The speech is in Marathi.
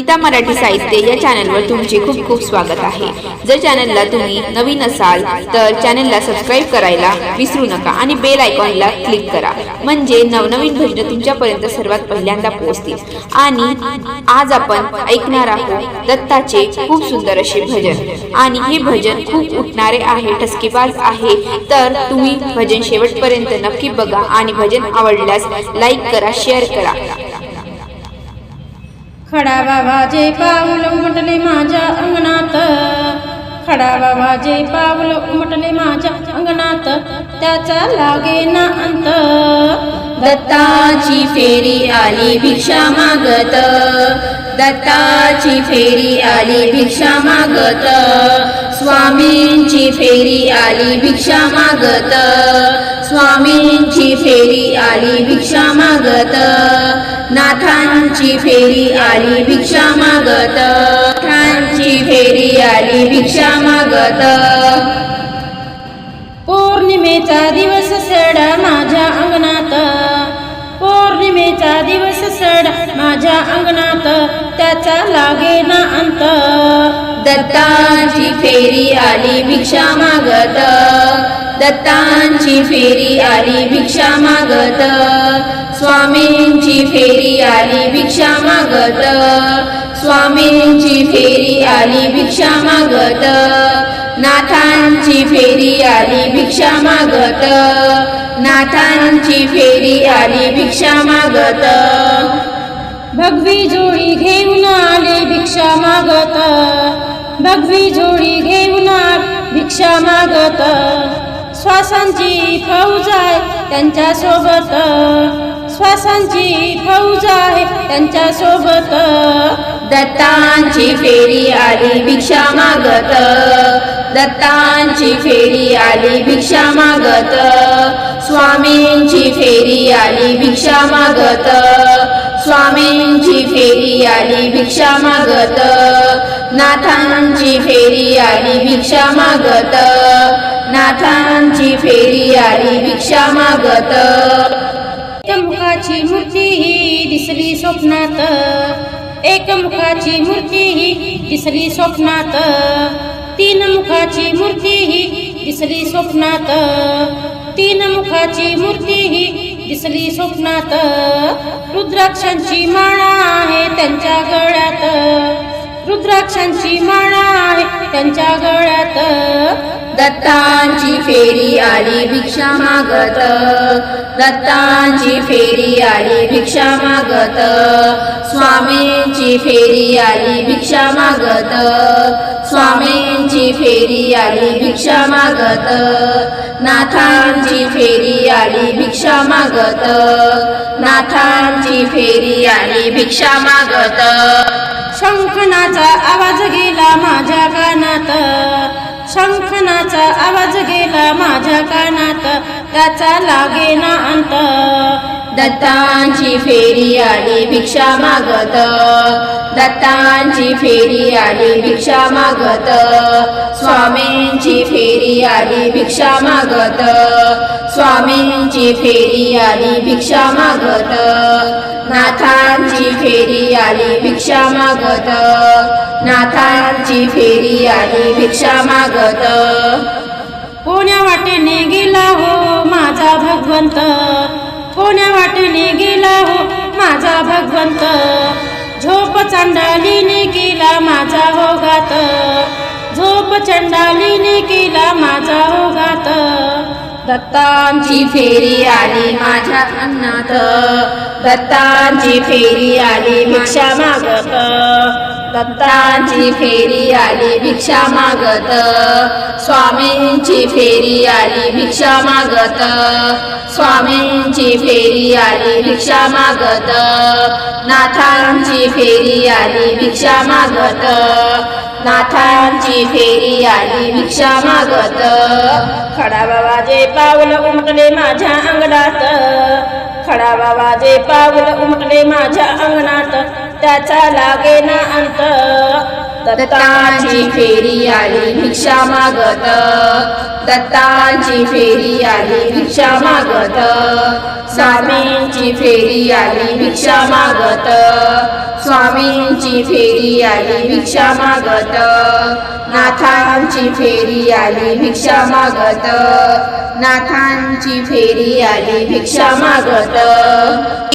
गीता मराठी साहित्य या चॅनलवर तुमचे खूप खूप स्वागत आहे. जर चॅनलला तुम्ही नवीन असाल तर चॅनलला सबस्क्राईब करायला विसरू नका आणि बेल आयकॉनला क्लिक करा. म्हणजे नवनवीन भजनं तुमच्यापर्यंत सर्वात पहिल्यांदा पोहोचतील. आणि आज आपण ऐकणार आहोत दत्ताचे खूप सुंदर असे भजन. आणि हे भजन खूप उठणारे आहे ठसकेबाज आहे. तर तुम्ही भजन शेवटपर्यंत नक्की बघा आणि भजन आवडल्यास लाईक करा शेअर करा. खडा बाबाचे पाऊल उमटले माझ्या अंगणात. खडा बाबाचे पाऊल उमटले माझ्या अंगणात. त्याचा लागे ना अंत. दत्ताची फेरी आली भिक्षा मागत. दत्ताची फेरी आली भिक्षा मागत. स्वामींची फेरी आली भिक्षा मागत. स्वामींची फेरी आली भिक्षा मागत. नाथांची फेरी आली भिक्षा मागत. नाथांची फेरी आली भिक्षा मागत. पौर्णिमेचा दिवस माझ्या अंगणात त्याचा लागे ना अंत. दत्तांची फेरी आली भिक्षा मागत. दत्तांची फेरी आली भिक्षा मागत. स्वामींची फेरी आली भिक्षा मागत. स्वामींची फेरी आली भिक्षा मागत. नाथांची फेरी आली भिक्षा मागत. नाथांची फेरी आली भिक्षा मागत. भगवी जोडी घेऊन आले भिक्षा मागत. भगवी जोडी घेऊन भिक्षा मागत. श्वासांची फौज आहे त्यांच्यासोबत श्वासांची फौज आहे त्यांच्यासोबत दत्तांची फेरी आली भिक्षा मागत. दत्तांची फेरी आली भिक्षा मागत. स्वामींची फेरी आली भिक्षा मागत. फेरी आली भिक्षा मागत. नाथांची फेरी आली भिक्षा मागत. नाथांची फेरी आली भिक्षा मागत. एकमुखाची मूर्ती ही दिसली स्वप्नात. एकमुखाची मूर्ती ही दिसली स्वप्नात. तीन मुखाची मूर्ती ही दिसली स्वप्नात. तीन मुखाची मूर्ती ही दिसली स्वप्नात. रुद्राक्षांची माळा आहे त्यांच्या गळ्यात. रुद्राक्षांची माळा आहे त्यांच्या गळ्यात. दत्तांची फेरी आली भिक्षा मागत. दत्तांची फेरी आली भिक्षा मागत. स्वामींची फेरी आली भिक्षा मागत. स्वामींची फेरी आली भिक्षा मागत. नाथांची फेरी आली भिक्षा मागत. नाथांची फेरी आली भिक्षा मागत. शंखनाचा आवाज गेला माझ्या कानात. शंखनाचा आवाज गेला माझ्या कानात. त्याचा लागे ना अंत. दत्तांची फेरी आली भिक्षा मागत. दत्तांची फेरी आली भिक्षा मागत. स्वा फेरी आली भिक्षा मागत. स्वामींची फेरी आली भिक्षा मागत. नाथांची फेरी आली भिक्षा मागत. नाथांची फेरी आली भिक्षा मागत. कोण्या वाटेने गेला हो माझा भगवंत? कोण्या वाटेने गेला हो माझा भगवंत? झोप चंडालीने केला माझा होगात चंडालीने केला माझा ओघात दत्तांची दत्तांची फेरी आली माझ्या अन्नात. दत्तांची फेरी आली भिक्षा मागत. दत्तांची फेरी आली भिक्षा मागत. स्वामींची फेरी आली भिक्षा मागत. स्वामींची फेरी आली भिक्षा मागत. नाथांची फेरी आली भिक्षा मागत. नाथांची फेरी आली भिक्षा मागत. खडा बाबाचे पाऊल उमटले माझ्या अंगणात. खडा बाबाचे पाऊल उमटले माझ्या अंगणात त्याचा लागे ना अंत. दत्ताची फेरी आली भिक्षा मागत. दत्ताची फेरी आली भिक्षा मागत. स्वामींची फेरी आली भिक्षा मागत. स्वामींची फेरी आली भिक्षा मागत. नाथांची फेरी आली भिक्षा मागत. नाथांची फेरी आली भिक्षा मागत.